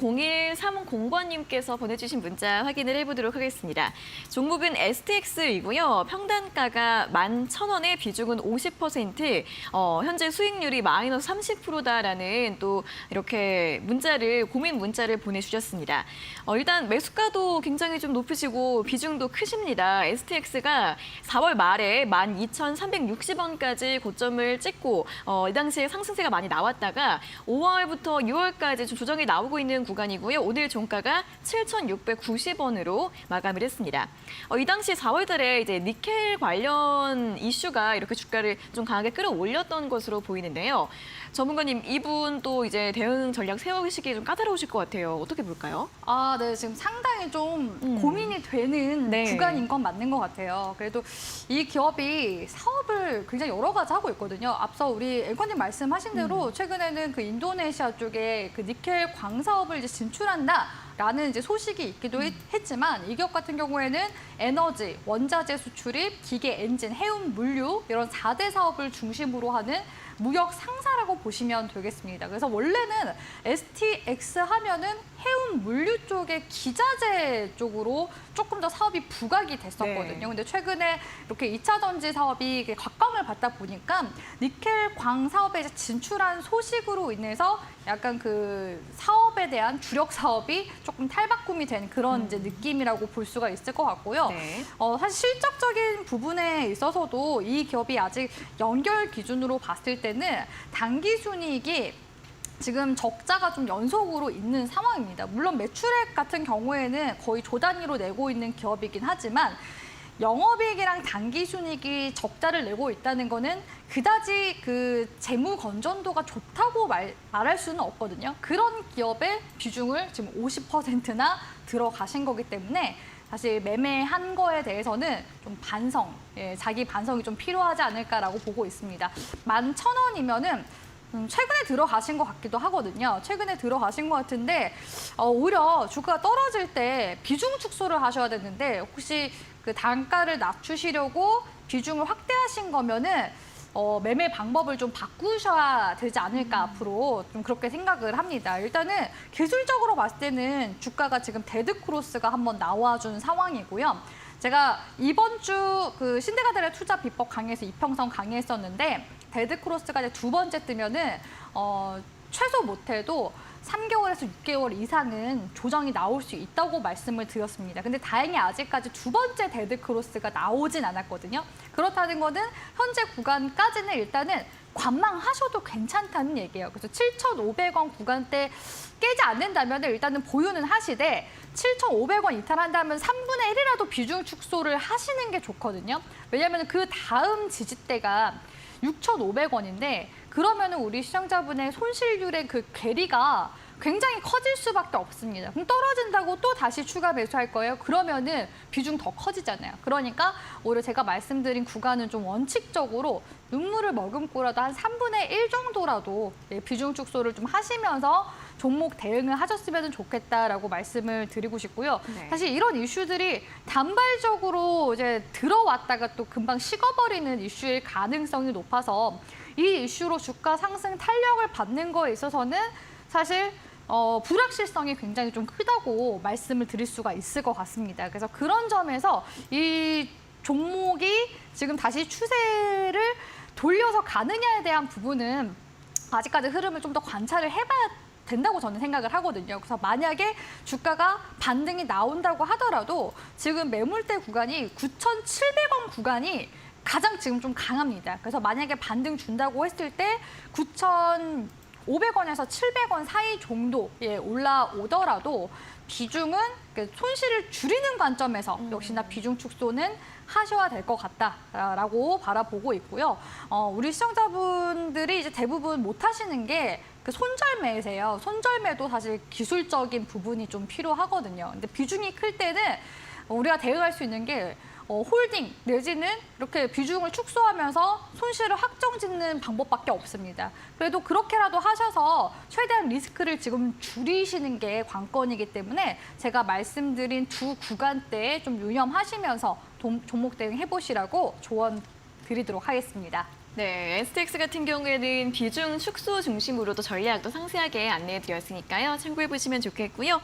0130번님께서 보내주신 문자 확인을 해보도록 하겠습니다. 종목은 STX이고요. 평단가가 11,000원에 비중은 50%, 어, 현재 수익률이 마이너스 30%다라는 또 이렇게 문자를, 고민 문자를 보내주셨습니다. 어, 일단 매수가도 굉장히 좀 높으시고 비중도 크십니다. STX가 4월 말에 12,360원까지 고점을 찍고 어, 이 당시에 상승세가 많이 나왔다가 5월부터 6월까지 좀 조정이 나오고 있는 구간이고요. 오늘 종가가 7,690원으로 마감을 했습니다. 어, 이 당시 4월 달에 이제 니켈 관련 이슈가 이렇게 주가를 좀 강하게 끌어올렸던 것으로 보이는데요. 전문가님, 이분 또 이제 대응 전략 세우시기 좀 까다로우실 것 같아요. 어떻게 볼까요? 아, 네. 지금 상당히 좀 음. 고민이 되는 네. 구간인 건 맞는 것 같아요. 그래도 이 기업이 사업을 굉장히 여러 가지 하고 있거든요. 앞서 우리 앵커님 말씀하신 대로 음. 최근에는 그 인도네시아 쪽에 그 니켈 광 사업을 이제 진출한다. 라는 이제 소식이 있기도 했- 했지만 이 기업 같은 경우에는 에너지, 원자재 수출입, 기계 엔진, 해운 물류 이런 4대 사업을 중심으로 하는 무역 상사라고 보시면 되겠습니다. 그래서 원래는 STX 하면은 해운 물류 쪽의 기자재 쪽으로 조금 더 사업이 부각이 됐었거든요. 네. 근데 최근에 이렇게 2차 전지 사업이 각광을 받다 보니까 니켈 광 사업에 진출한 소식으로 인해서 약간 그 사업에 대한 주력 사업이 조금 탈바꿈이 된 그런 이제 느낌이라고 볼 수가 있을 것 같고요. 네. 어, 사실 실적적인 부분에 있어서도 이 기업이 아직 연결 기준으로 봤을 때는 당기 순이익이 지금 적자가 좀 연속으로 있는 상황입니다. 물론 매출액 같은 경우에는 거의 조 단위로 내고 있는 기업이긴 하지만 영업이익이랑 당기순이익이 적자를 내고 있다는 거는 그다지 그 재무 건전도가 좋다고 말, 말할 수는 없거든요. 그런 기업의 비중을 지금 50%나 들어가신 거기 때문에 사실 매매한 거에 대해서는 좀 반성, 예, 자기 반성이 좀 필요하지 않을까라고 보고 있습니다. 11,000원이면은 음, 최근에 들어가신 것 같기도 하거든요. 최근에 들어가신 것 같은데 어, 오히려 주가가 떨어질 때 비중 축소를 하셔야 되는데 혹시 그 단가를 낮추시려고 비중을 확대하신 거면은 어, 매매 방법을 좀 바꾸셔야 되지 않을까 앞으로 좀 그렇게 생각을 합니다. 일단은 기술적으로 봤을 때는 주가가 지금 데드 크로스가 한번 나와준 상황이고요. 제가 이번 주 그 신대가들의 투자 비법 강의에서 이평선 강의했었는데 데드 크로스가 이제 두 번째 뜨면은 어, 최소 못해도 3개월에서 6개월 이상은 조정이 나올 수 있다고 말씀을 드렸습니다. 근데 다행히 아직까지 두 번째 데드 크로스가 나오진 않았거든요. 그렇다는 거는 현재 구간까지는 일단은 관망하셔도 괜찮다는 얘기예요. 그래서 7,500원 구간대 깨지 않는다면 일단은 보유는 하시되 7,500원 이탈한다면 3분의 1이라도 비중 축소를 하시는 게 좋거든요. 왜냐하면 그 다음 지지대가 6,500원인데 그러면 은 우리 시청자분의 손실률의 그 괴리가 굉장히 커질 수밖에 없습니다. 그럼 떨어진다고 또 다시 추가 매수할 거예요? 그러면은 비중 더 커지잖아요. 그러니까 오히려 제가 말씀드린 구간은 좀 원칙적으로 눈물을 머금고라도 한 3분의 1 정도라도 예, 비중 축소를 좀 하시면서 종목 대응을 하셨으면 좋겠다라고 말씀을 드리고 싶고요. 네. 사실 이런 이슈들이 단발적으로 이제 들어왔다가 또 금방 식어버리는 이슈일 가능성이 높아서 이 이슈로 주가 상승 탄력을 받는 거에 있어서는 사실 어, 불확실성이 굉장히 좀 크다고 말씀을 드릴 수가 있을 것 같습니다. 그래서 그런 점에서 이 종목이 지금 다시 추세를 돌려서 가느냐에 대한 부분은 아직까지 흐름을 좀 더 관찰을 해봐야 된다고 저는 생각을 하거든요. 그래서 만약에 주가가 반등이 나온다고 하더라도 지금 매물대 구간이 9,700원 구간이 가장 지금 좀 강합니다. 그래서 만약에 반등 준다고 했을 때 9,500원에서 700원 사이 정도에 올라오더라도 비중은 그 손실을 줄이는 관점에서 역시나 비중 축소는 하셔야 될 것 같다라고 바라보고 있고요. 어, 우리 시청자분들이 이제 대부분 못 하시는 게 그 손절매세요. 손절매도 사실 기술적인 부분이 좀 필요하거든요. 근데 비중이 클 때는 우리가 대응할 수 있는 게 어, 홀딩 내지는 이렇게 비중을 축소하면서 손실을 확정짓는 방법밖에 없습니다. 그래도 그렇게라도 하셔서 최대한 리스크를 지금 줄이시는 게 관건이기 때문에 제가 말씀드린 두 구간대에 좀 유념하시면서 동- 종목 대응 해보시라고 조언 드리도록 하겠습니다. 네, STX 같은 경우에는 비중 축소 중심으로도 전략도 상세하게 안내해 드렸으니까요. 참고해 보시면 좋겠고요.